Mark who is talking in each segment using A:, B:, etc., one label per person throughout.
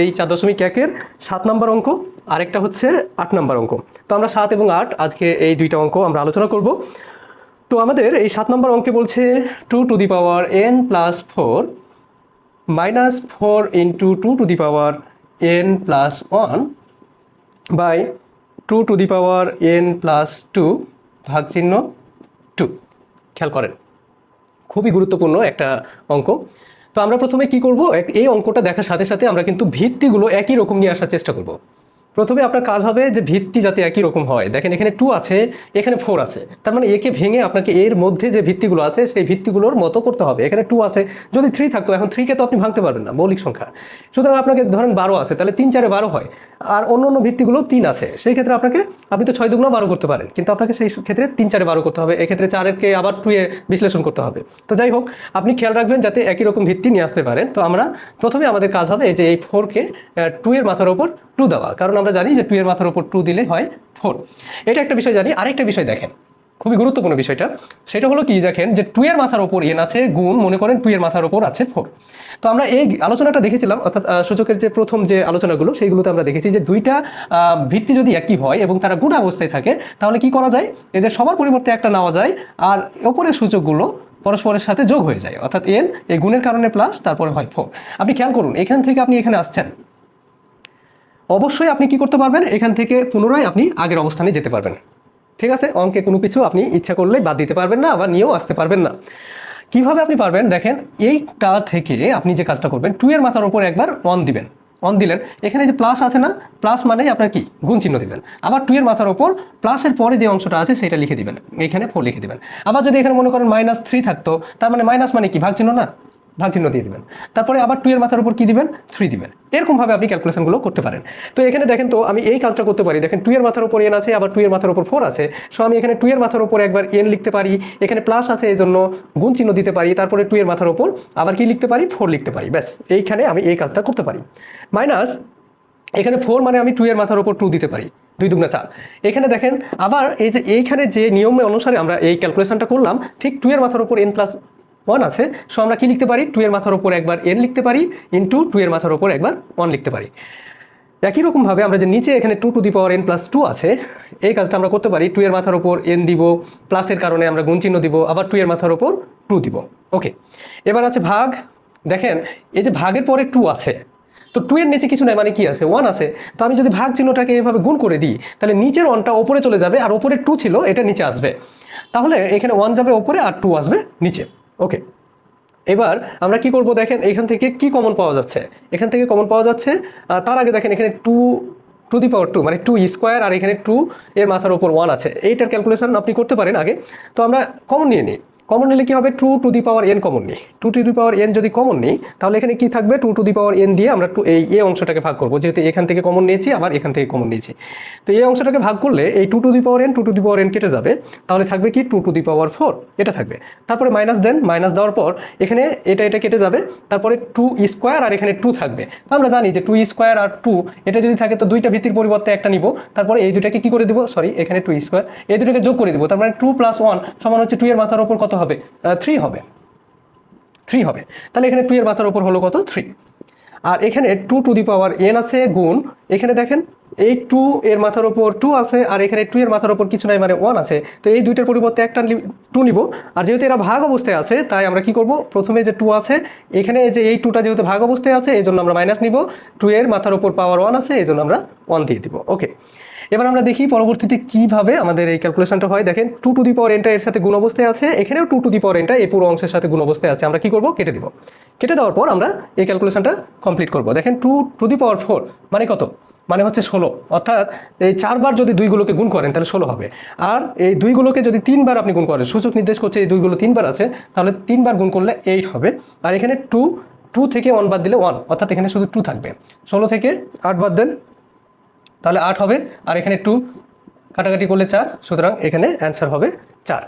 A: এই চার দশমিক একের সাত নম্বর অঙ্ক, আরেকটা হচ্ছে আট নম্বর অঙ্ক। তো আমরা সাত এবং আট, আজকে এই দুইটা অঙ্ক আমরা আলোচনা করব। তো আমাদের এই সাত নম্বর অঙ্কে বলছে two to the power n plus four minus four into two to the power n plus one by two to the power n plus two ভাগ চিহ্ন টু। খেয়াল করেন। খুবই গুরুত্বপূর্ণ একটা অঙ্ক। তো আমরা প্রথমে কি করব? এই অঙ্কটা দেখার সাথে সাথে আমরা কিন্তু ভিত্তিগুলো একই রকম নিয়ে আসার চেষ্টা করব। প্রথমে আপনার কাজ হবে যে ভিত্তি যাতে একই রকম হয়। দেখেন এখানে টু আছে, এখানে ফোর আছে। তার মানে একে ভেঙে আপনাকে এর মধ্যে যে ভিত্তিগুলো আছে, সেই ভিত্তিগুলোর মতো করতে হবে। এখানে টু আছে। যদি থ্রি থাকতো, এখন থ্রিকে তো আপনি ভাঙতে পারবেন না, মৌলিক সংখ্যা। সুতরাং আপনাকে ধরেন বারো আছে, তাহলে তিন চারে বারো হয়। আর অন্য অন্য ভিত্তিগুলো তিন আছে। সেই ক্ষেত্রে আপনাকে আপনি তো ছয় দুগুণ বারো করতে পারেন। কিন্তু আপনাকে সেই ক্ষেত্রে তিন চারে বারো করতে হবে। এক্ষেত্রে চারেরকে আবার টুয়ে বিশ্লেষণ করতে হবে। তো যাই হোক, আপনি খেয়াল রাখবেন যাতে একই রকম ভিত্তি নিয়ে আসতে পারেন। তো আমরা প্রথমে আমাদের কাজ হবে এই যে এই ফোরকে টু এর মাথার ওপর টু দেওয়া। কারণ আমরা জানি যে টু এর মাথার ওপর টু দিলে হয় ফোর এটা একটা বিষয় জানি। আরেকটা বিষয় দেখেন। খুবই গুরুত্বপূর্ণ বিষয়টা। সেটা হলো কি, দেখেন যে টু এর মাথার ওপর এন আছে, গুণ মনে করেন টু এর মাথার ওপর আছে ফোর তো আমরা এই আলোচনাটা দেখেছিলাম, অর্থাৎ সূচকের যে প্রথম যে আলোচনাগুলো, সেইগুলোতে আমরা দেখেছি যে দুইটা ভিত্তি যদি একই হয় এবং তারা গুণ অবস্থায় থাকে, তাহলে কি করা যায়? এদের সবার পরিবর্তে একটা নেওয়া যায় আর ওপরের সূচকগুলো পরস্পরের সাথে যোগ হয়ে যায়, অর্থাৎ এন এই গুণের কারণে প্লাস তারপরে হয় ফোর আপনি খেয়াল করুন, এখান থেকে আপনি এখানে আসছেন। অবশ্যই আপনি কি করতে পারবেন? এখান থেকে পুনরায় আপনি আগের অবস্থানে যেতে পারবেন। ঠিক আছে? অঙ্কে কোনো কিছু আপনি ইচ্ছা করলেই বাদ দিতে পারবেন না, আবার নিয়েও আসতে পারবেন না। কীভাবে আপনি পারবেন? দেখেন, এইটা থেকে আপনি যে কাজটা করবেন টু এর মাথার উপর একবার অন দিবেন। অন দিলেন, এখানে যে প্লাস আছে না প্লাস মানেই আপনার কি? গুণ চিহ্ন দিবেন। আবার টু এর মাথার ওপর প্লাসের পরে যে অংশটা আছে, সেটা লিখে দিবেন। এইখানে ফোর লিখে দিবেন। আবার যদি এখানে মনে করেন মাইনাস থ্রি থাকতো, তার মানে মাইনাস মানে কি? ভাগ চিহ্ন না? ভাগ চিহ্ন দিয়ে দিবেন। তারপরে আবার টু এর মাথার উপর কি দিবেন? থ্রি দিবেন। এরকমভাবে আপনি ক্যালকুলেশনগুলো করতে পারেন। তো এখানে দেখেন তো আমি এই কাজটা করতে পারি। দেখেন টু এর মাথার উপর এন আছে, আবার টু এর মাথার উপর ফোর আছে। সো আমি এখানে টু এর মাথার উপর একবার এন লিখতে পারি। এখানে প্লাস আছে এই জন্য গুণ চিহ্ন দিতে পারি। তারপরে টু এর মাথার উপর আবার কি লিখতে পারি? ফোর লিখতে পারি। ব্যাস, এইখানে আমি এই কাজটা করতে পারি। মাইনাস এখানে ফোর মানে আমি টু এর মাথার উপর টু দিতে পারি। দুই দুগুণা চার। এখানে দেখেন আবার এই যে এইখানে যে নিয়ম অনুসারে আমরা এই ক্যালকুলেশনটা করলাম, ঠিক টু এর মাথার উপর এন প্লাস ওয়ান আছে। সো আমরা কি লিখতে পারি? টু এর মাথার উপর একবার এন লিখতে পারি ইন্টু টু এর মাথার উপর একবার ওয়ান লিখতে পারি। একই রকমভাবে আমরা যে নিচে এখানে two to the power n plus two আছে, এই কাজটা আমরা করতে পারি টু এর মাথার ওপর এন দিব প্লাসের কারণে আমরা গুণ চিহ্ন দিব, আবার টু এর মাথার ওপর টু দিব। ওকে এবার আছে ভাগ। দেখেন, এই যে ভাগের পরে টু আছে, তো টু এর নিচে কিছু নাই মানে কি আছে? ওয়ান আছে। তো আমি যদি ভাগ চিহ্নটাকে এভাবে গুণ করে দিই, তাহলে নিচের ওয়ানটা ওপরে চলে যাবে, আর ওপরে টু ছিল, এটা নিচে আসবে। তাহলে এখানে ওয়ান যাবে ওপরে, আর টু আসবে নিচে। ওকে এবার আমরা কি করব দেখেন এখান থেকে কি কমন পাওয়া যাচ্ছে? এখান থেকে কমন পাওয়া যাচ্ছে তার আগে দেখেন এখানে two to the power two মানে টু স্কোয়ার আর এখানে টু এর মাথার ওপর ওয়ান আছে। এইটার ক্যালকুলেশন আপনি করতে পারেন আগে। তো আমরা কমন নিয়ে নিই। কমন নিলে কি হবে? Two to the power n common নিই। Two to the power n যদি কমন নিই, তাহলে এখানে কি থাকবে? Two to the power n দিয়ে আমরা টু এই এ অংশটাকে ভাগ করব। যেহেতু এখান থেকে কমন নিয়েছি, আবার এখান থেকে কমন নিয়েছি। তো এই অংশটাকে ভাগ করলে এই two to the power n two to the power n কেটে যাবে। তাহলে থাকবে কি? Two to the power four এটা থাকবে। তারপরে মাইনাস দেন মাইনাস দেওয়ার পর এখানে এটা এটা কেটে যাবে। তারপরে টু স্কোয়ার আর এখানে টু থাকবে। তো আমরা জানি যে টু স্কোয়ার আর টু এটা যদি থাকে তো দুইটা ভিত্তির পরিবর্তে একটা নিব। তারপরে এই দুটাকে কি করে দিব? সরি এখানে টু স্কোয়ার এই দুটাকে যোগ করে দিব। তার মানে টু প্লাস ওয়ান সমান হচ্ছে টু এর মাথার ওপর কত হবে? থ্রি হবে। থ্রি হবে। তাহলে এখানে টু এর মাথার ওপর হলো কত? থ্রি আর এখানে two to the power n আছে গুণ, এখানে দেখেন, এই টু এর মাথার ওপর টু আছে, আর এখানে টু এর মাথার ওপর কিছু নাই মানে ওয়ান আছে। তো এই দুইটার পরিবর্তে একটা টু নিব। আর যেহেতু এরা ভাগ অবস্থায় আছে, তাই আমরা কি করব? প্রথমে যে টু আছে, এখানে যে এই টুটা যেহেতু ভাগ অবস্থায় আছে, এই জন্য আমরা মাইনাস নিব। টু এর মাথার ওপর পাওয়ার ওয়ান আছে, এই জন্য আমরা ওয়ান দিয়ে দিব। ওকে এবার আমরা দেখি পরবর্তীতে কীভাবে আমাদের এই ক্যালকুলেশনটা হয়। দেখেন টু টু দি পাওয়ার এনটা এর সাথে গুণ অবস্থায় আছে, এখানেও টু টু দি পাওয়ার এনটা এই পুরো অংশের সাথে গুণ অবস্থায় আছে। আমরা কি করব? কেটে দিব। কেটে দেওয়ার পর আমরা এই ক্যালকুলেশনটা কমপ্লিট করব। দেখেন two to the power four মানে কত? মানে হচ্ছে ষোলো। অর্থাৎ এই চারবার যদি দুইগুলোকে গুণ করেন, তাহলে ষোলো হবে। আর এই দুইগুলোকে যদি তিনবার আপনি গুণ করেন, সূচক নির্দেশ করছে এই দুইগুলো তিনবার আছে, তাহলে তিনবার গুণ করলে এইট হবে। আর এখানে টু টু থেকে ওয়ান বাদ দিলে ওয়ান অর্থাৎ এখানে শুধু টু থাকবে। ষোলো থেকে আট বাদ দেন তাহলে আট হবে, আর এখানে টু কাটাকাটি করলে চার, সুতরাং এখানে অ্যান্সার হবে চার।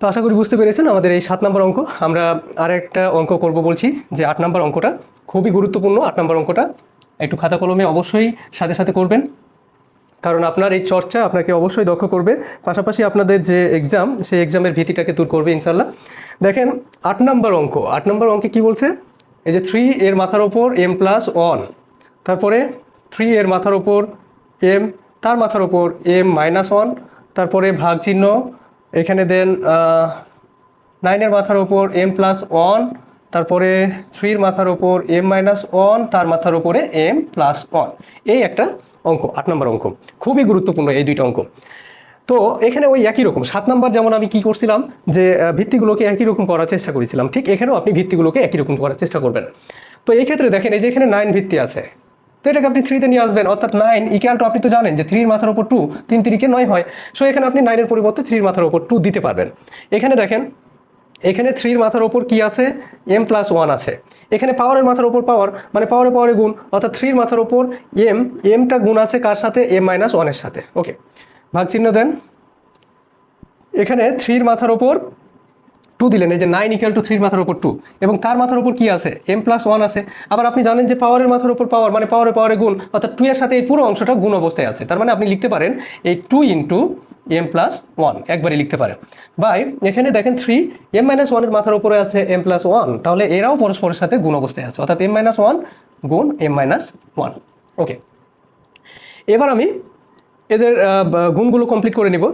A: তো আশা করি বুঝতে পেরেছেন আমাদের এই সাত নম্বর অঙ্ক। আমরা আর একটা অঙ্ক করব বলছি, যে আট নম্বর অঙ্কটা খুবই গুরুত্বপূর্ণ। আট নম্বর অঙ্কটা একটু খাতা কলমে অবশ্যই সাথে সাথে করবেন। কারণ আপনার এই চর্চা আপনাকে অবশ্যই দক্ষ করবে। পাশাপাশি আপনাদের যে এক্সাম সেই এক্সামের ভীতিটাকে দূর করবে ইনশাল্লাহ দেখেন, আট নম্বর অঙ্ক। আট নম্বর অঙ্কে কি বলছে? এই যে থ্রি এর মাথার ওপর এম প্লাস ওয়ান তারপরে থ্রি এর মাথার ওপর এম তার মাথার ওপর এম মাইনাস ওয়ান তারপরে ভাগ চিহ্ন, এখানে দেন নাইনের মাথার ওপর এম প্লাস ওয়ান তারপরে থ্রির মাথার ওপর এম মাইনাস ওয়ান তার মাথার ওপরে এম প্লাস ওয়ান এই একটা অঙ্ক, আট নম্বর অঙ্ক। খুবই গুরুত্বপূর্ণ এই দুইটা অঙ্ক। তো এখানে ওই একই রকম, সাত নাম্বার যেমন আমি কি করছিলাম, যে ভিত্তিগুলোকে একই রকম করার চেষ্টা করেছিলাম, ঠিক এখানেও আপনি ভিত্তিগুলোকে একই রকম করার চেষ্টা করবেন। তো এই ক্ষেত্রে দেখেন, এই যে এখানে নাইন ভিত্তি আছে তো এটাকে আপনি থ্রিতে নিয়ে আসবেন, অর্থাৎ নাইন ইকুয়াল টু আপনি তো জানেন যে থ্রির মাথার উপর টু তিন তিরিকে নয় হয়। সো এখানে আপনি নাইনের পরিবর্তে থ্রির মাথার উপর টু দিতে পারবেন। এখানে দেখেন, এখানে থ্রির মাথার ওপর কি আছে? এম প্লাস ওয়ান আছে। এখানে পাওয়ারের মাথার ওপর পাওয়ার মানে পাওয়ারে পাওয়ারে গুণ, অর্থাৎ থ্রির মাথার ওপর এম এমটা গুণ আছে কার সাথে? এম মাইনাস ওয়ানের সাথে। ওকে ভাগ চিহ্ন দেন। এখানে থ্রির মাথার ওপর টু দিলেন, এই যে নাইন ইকুয়াল টু থ্রির মাথার উপর টু এবং তার মাথার উপর কি আছে? এম প্লাস ওয়ান আছে। আবার আপনি জানেন যে পাওয়ারের মাথার উপর পাওয়ার মানে পাওয়ারে পাওয়ারে গুণ, অর্থাৎ টু এর সাথে এই পুরো অংশটা গুণ অবস্থায় আছে। তার মানে আপনি লিখতে পারেন, এই two into m plus one একবারই লিখতে পারেন। বাই এখানে দেখেন থ্রি এম মাইনাস ওয়ানের মাথার উপরে আছে এম প্লাস ওয়ান তাহলে এরাও পরস্পরের সাথে গুণ অবস্থায় আছে। অর্থাৎ এম মাইনাস ওয়ান গুণ এম মাইনাস ওয়ান ওকে এবার আমি এদের গুণগুলো কমপ্লিট করে নিব।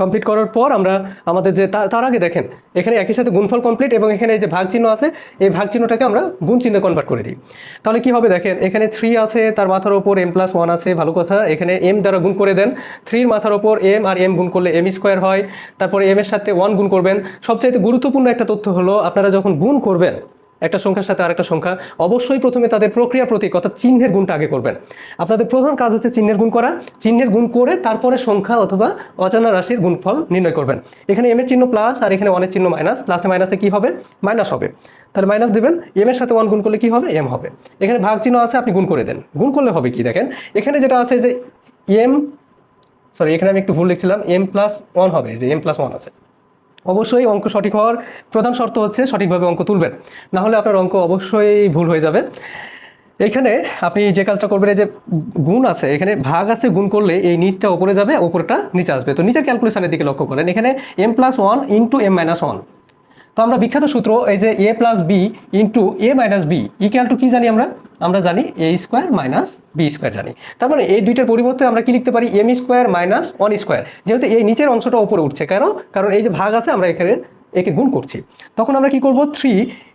A: কমপ্লিট করার পর আমরা আমাদের যে তার আগে দেখেন, এখানে একই সাথে গুণফল কমপ্লিট এবং এখানে যে ভাগ চিহ্ন আছে, এই ভাগ চিহ্নটাকে আমরা গুণ চিহ্নে কনভার্ট করে দিই। তাহলে কি হবে দেখেন, এখানে থ্রি আছে, তার মাথার ওপর এম প্লাস ওয়ান আছে, ভালো কথা। এখানে এম দ্বারা গুণ করে দেন। থ্রির মাথার ওপর এম আর এম গুণ করলে এম স্কোয়ার হয়। তারপরে এম এর সাথে ওয়ান গুণ করবেন। সবচাইতে গুরুত্বপূর্ণ একটা তথ্য হলো, আপনারা যখন গুণ করবেন একটা সংখ্যার সাথে আরেকটা সংখ্যা, অবশ্যই প্রথমে তাদের প্রক্রিয়া প্রতীক, অর্থাৎ চিহ্নের গুণটা আগে করবেন। আপনাদের প্রধান কাজ হচ্ছে চিহ্নের গুণ করা। চিহ্নের গুণ করে তারপরে সংখ্যা অথবা অজানা রাশির গুণফল নির্ণয় করবেন। এখানে এম এর চিহ্ন প্লাস আর এখানে অনেক চিহ্ন মাইনাস প্লাসে মাইনাসে কি হবে? মাইনাস হবে। তাহলে মাইনাস দেবেন। এম এর সাথে ওয়ান গুণ করলে কি হবে? এম হবে। এখানে ভাগ চিহ্ন আছে, আপনি গুণ করে দেন। গুণ করলে হবে কি দেখেন? এখানে যেটা আছে যে এম সরি এখানে আমি একটু ভুল লিখছিলাম। এম প্লাস ওয়ান হবে যে এম প্লাস ওয়ান আছে। অবশ্যই অঙ্ক সঠিক হওয়ার প্রধান শর্ত হচ্ছে সঠিকভাবে অঙ্ক তুলবেন। না হলে আপনার অঙ্ক অবশ্যই ভুল হয়ে যাবে। এখানে আপনি যে কাজটা করবেন, এই যে গুণ আছে, এখানে ভাগ আছে, গুণ করলে এই নিচটা ওপরে যাবে, ওপরটা নিচে আসবে। তো নিচের ক্যালকুলেশনের দিকে লক্ষ্য করেন। এখানে m plus one into m minus one তো আমরা বিখ্যাত সূত্র এই যে a plus b into a minus b equal to কী জানি আমরা? আমরা জানি a square minus b square জানি। তার মানে এই দুইটার পরিবর্তে আমরা কি লিখতে পারি? M square minus one square যেহেতু এই নিচের অংশটা উপরে উঠছে। কেন? কারণ এই যে ভাগ আছে, আমরা এখানে একে গুণ করছি। তখন আমরা কি করব? থ্রি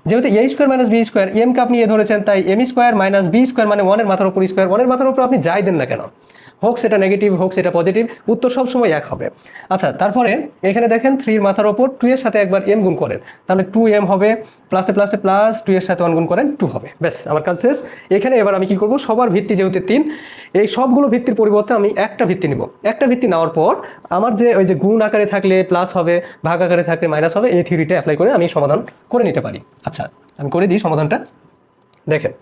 A: যেহেতু a square minus b square এমকে আপনি এ ধরেছেন, তাই m square minus b square মানে ওয়ানের মাথার উপর স্কোয়ার ওয়ানের মাথার উপর আপনি যাই দেন না কেন হোক সেটা নেগেটিভ হোক সেটা পজিটিভ উত্তর সবসময় এক হবে। আচ্ছা তারপরে এখানে দেখেন থ্রির মাথার ওপর টু এর সাথে একবার এম গুণ করেন। তাহলে টু এম হবে প্লাসে প্লাসে প্লাস টু এর সাথে ওয়ান গুণ করেন টু হবে। ব্যাস, আমার কাজ শেষ। এখানে এবার আমি কি করব? সবার ভিত্তি যেহেতু তিন, এই সবগুলো ভিত্তির পরিবর্তে আমি একটা ভিত্তি নিব। একটা ভিত্তি নেওয়ার পর আমার যে ওই যে গুণ আকারে থাকলে প্লাস হবে, ভাগ আকারে থাকলে মাইনাস হবে, এই থিওরিটা অ্যাপ্লাই করে আমি সমাধান করে নিতে পারি। আচ্ছা আমি করে দিই সমাধানটা। দেখেন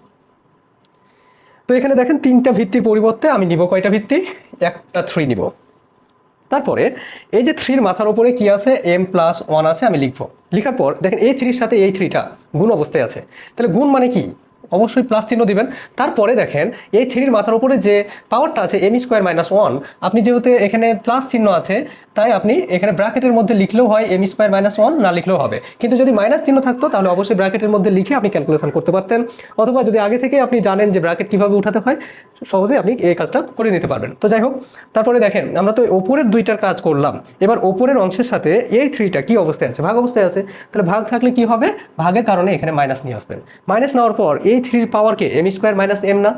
A: তো এখানে দেখেন তিনটা ভিত্তির পরিবর্তে আমি নিব। কয়টা ভিত্তি? একটা থ্রি নিব। তারপরে এই যে থ্রির মাথার ওপরে কি আছে? এম প্লাস ওয়ান আছে, আমি লিখব। লিখার পর দেখেন এই থ্রির সাথে এই থ্রিটা গুণ অবস্থায় আছে। তাহলে গুণ মানে কি? অবশ্যই প্লাস চিহ্ন দিবেন। তারপরে দেখেন, এই থ্রির মাথার উপরে যে পাওয়ারটা আছে এম স্কোয়ার মাইনাস ওয়ান আপনি যেহেতু এখানে প্লাস চিহ্ন আছে, তাই আপনি এখানে ব্র্যাকেটের মধ্যে লিখলেও হয় এম স্কোয়ার মাইনাস ওয়ান না লিখলেও হবে। কিন্তু যদি মাইনাস চিহ্ন থাকতো, তাহলে অবশ্যই ব্র্যাকেটের মধ্যে লিখে আপনি ক্যালকুলেশন করতে পারতেন। অথবা যদি আগে থেকে আপনি জানেন যে ব্র্যাকেট কীভাবে উঠাতে হয় সহজে আপনি এই কাজটা করে নিতে পারবেন। তো যাই হোক, তারপরে দেখেন, আমরা তো ওপরের দুইটার কাজ করলাম। এবার ওপরের অংশের সাথে এই থ্রিটা কি অবস্থায় আছে? ভাগ অবস্থায় আছে। তাহলে ভাগ থাকলে কি হবে? ভাগের কারণে এখানে মাইনাস নিয়ে আসবেন। মাইনাস নেওয়ার পর এই থ্রির পাওয়ারকে এম স্কোয়ার মাইনাস এম না,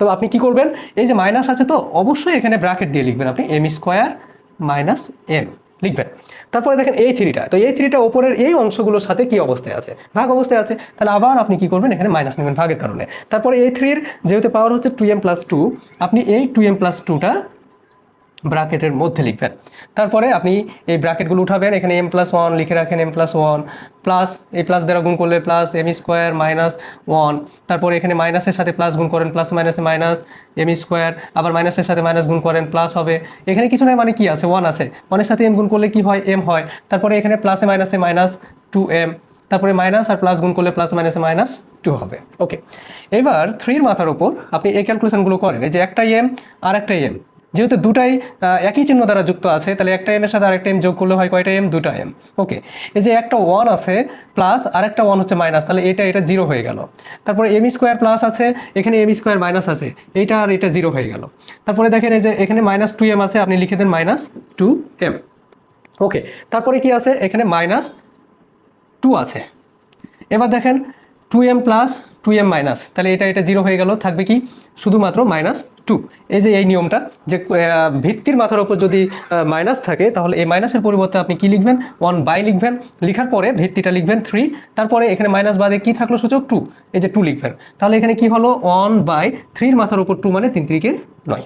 A: তো আপনি কি করবেন? এই যে মাইনাস আছে তো, অবশ্যই এখানে ব্র্যাকেট দিয়ে লিখবেন আপনি এম স্কোয়ার মাইনাস এম লিখবেন। তারপরে দেখেন এই থ্রিটা তো এই থ্রিটা ওপরের এই অংশগুলোর সাথে কি অবস্থায় আছে? ভাগ অবস্থায় আছে, তাহলে আবার আপনি কি করবেন? এখানে মাইনাস নেবেন ভাগের কারণে। তারপরে এই থ্রির যেহেতু পাওয়ার হচ্ছে টু এম প্লাস টু আপনি এই টু এম প্লাস টুটা ব্র্যাকেটের মধ্যে লিখবেন। তারপরে আপনি এই ব্র্যাকেটগুলো উঠাবেন, এখানে এম প্লাস ওয়ান লিখে রাখেন এম প্লাস ওয়ান প্লাস এই প্লাস দ্বারা গুণ করলে plus m square minus one তারপরে এখানে মাইনাসের সাথে প্লাস গুণ করেন প্লাস মাইনাসে মাইনাস এম স্কোয়ার আবার মাইনাসের সাথে মাইনাস গুণ করেন প্লাস হবে। এখানে কিছু নয় মানে কি আছে? ওয়ান আছে। ওয়ানের সাথে এম গুণ করলে কি হয়? এম হয়। তারপরে এখানে প্লাসে মাইনাসে মাইনাস টু এম তারপরে মাইনাস আর প্লাস গুণ করলে প্লাস মাইনাসে মাইনাস টু হবে। ওকে এবার থ্রির মাথার ওপর আপনি এই ক্যালকুলেশনগুলো করেন। এই যে একটা এম আর একটা এম যেহেতু দুটাই একই চিহ্ন দ্বারা যুক্ত আছে, তাহলে একটা এম এর সাথে আরেকটা এম যোগ করলে হয় কয়টা এম দুটা এম ওকে এই যে একটা ওয়ান আছে প্লাস আর একটা ওয়ান হচ্ছে মাইনাস তাহলে এটা এটা জিরো হয়ে গেল। তারপরে এম স্কোয়ার প্লাস আছে, এখানে এম স্কোয়ার মাইনাস আছে, এইটা আর এটা জিরো হয়ে গেল। তারপরে দেখেন এই যে এখানে মাইনাস টু এম আছে, আপনি লিখে দেন মাইনাস টু এম ওকে তারপরে কি আছে? এখানে মাইনাস টু আছে। এবার দেখেন two m plus two m minus তাহলে এটা এটা জিরো হয়ে গেল, থাকবে কি? শুধুমাত্র মাইনাস টু এই যে এই নিয়মটা, যে ভিত্তির মাথার ওপর যদি মাইনাস থাকে, তাহলে এই মাইনাসের পরিবর্তে আপনি কি লিখবেন? ওয়ান বাই লিখবেন। লিখার পরে ভিত্তিটা লিখবেন থ্রি তারপরে এখানে মাইনাস বাদে কি থাকল সূচক? টু এই যে টু লিখবেন। তাহলে এখানে কি হলো? ওয়ান বাই থ্রির মাথার ওপর টু মানে তিন তিরিকে নয়।